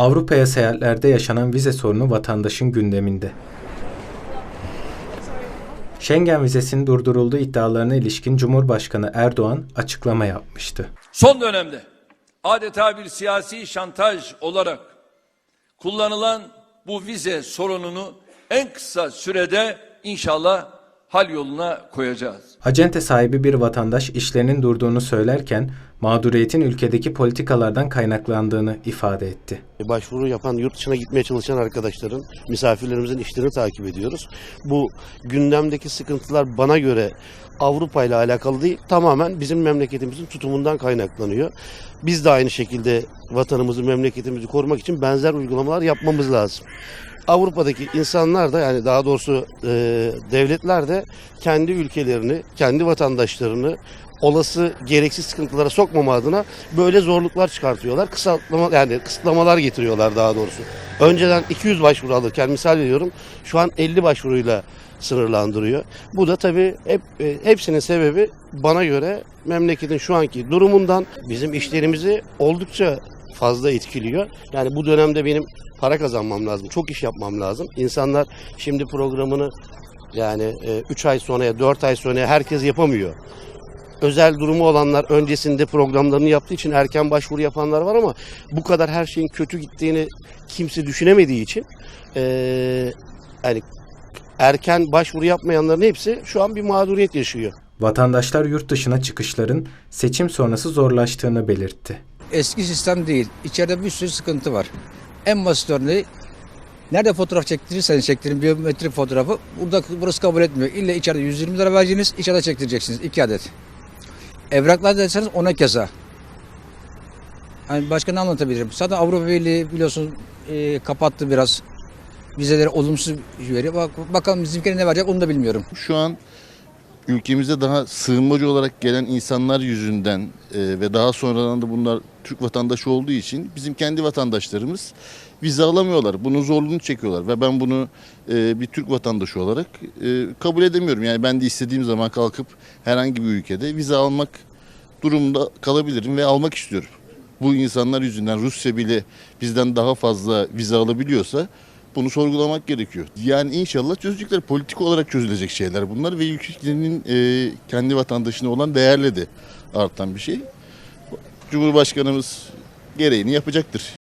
Avrupa'ya seyahatlerde yaşanan vize sorunu vatandaşın gündeminde. Schengen vizesinin durdurulduğu iddialarına ilişkin Cumhurbaşkanı Erdoğan açıklama yapmıştı. Son dönemde adeta bir siyasi şantaj olarak kullanılan bu vize sorununu en kısa sürede inşallah hal yoluna koyacağız. Acente sahibi bir vatandaş işlerinin durduğunu söylerken mağduriyetin ülkedeki politikalardan kaynaklandığını ifade etti. Başvuru yapan, yurt dışına gitmeye çalışan arkadaşların, misafirlerimizin işlerini takip ediyoruz. Bu gündemdeki sıkıntılar bana göre Avrupa ile alakalı değil, tamamen bizim memleketimizin tutumundan kaynaklanıyor. Biz de aynı şekilde vatanımızı, memleketimizi korumak için benzer uygulamalar yapmamız lazım. Avrupa'daki insanlar da yani daha doğrusu e, devletler de kendi ülkelerini, kendi vatandaşlarını olası gereksiz sıkıntılara sokmama adına böyle zorluklar çıkartıyorlar. Kısaltlama yani kısıtlamalar getiriyorlar daha doğrusu. Önceden 200 başvuru alırken misal veriyorum şu an 50 başvuruyla sınırlandırıyor. Bu da tabii hep e, hepsinin sebebi bana göre memleketin şu anki durumundan bizim işlerimizi oldukça fazla etkiliyor. Yani bu dönemde benim para kazanmam lazım. Çok iş yapmam lazım. İnsanlar şimdi programını yani 3 ay sonraya 4 ay sonraya herkes yapamıyor. Özel durumu olanlar öncesinde programlarını yaptığı için erken başvuru yapanlar var ama bu kadar her şeyin kötü gittiğini kimse düşünemediği için eee yani erken başvuru yapmayanların hepsi şu an bir mağduriyet yaşıyor. Vatandaşlar yurt dışına çıkışların seçim sonrası zorlaştığını belirtti. Eski sistem değil. İçeride bir sürü sıkıntı var. En basit örneği nerede fotoğraf çektirirsen çektirin biyometrik fotoğrafı burada burası kabul etmiyor. İlla içeride 120 lira vereceğiniz içeride çektireceksiniz. iki adet. Evraklar deseniz ona keza. Yani başka ne anlatabilirim? Zaten Avrupa Birliği biliyorsun e, kapattı biraz. Vizeleri olumsuz veriyor. Bak, bakalım bizimkine ne verecek onu da bilmiyorum. Şu an ülkemize daha sığınmacı olarak gelen insanlar yüzünden e, ve daha sonradan da bunlar Türk vatandaşı olduğu için bizim kendi vatandaşlarımız vize alamıyorlar. Bunun zorluğunu çekiyorlar ve ben bunu e, bir Türk vatandaşı olarak e, kabul edemiyorum. Yani ben de istediğim zaman kalkıp herhangi bir ülkede vize almak durumunda kalabilirim ve almak istiyorum. Bu insanlar yüzünden Rusya bile bizden daha fazla vize alabiliyorsa bunu sorgulamak gerekiyor. Yani inşallah çözecekler. Politik olarak çözülecek şeyler bunlar ve ülkenin e, kendi vatandaşına olan değerle de artan bir şey. Cumhurbaşkanımız gereğini yapacaktır.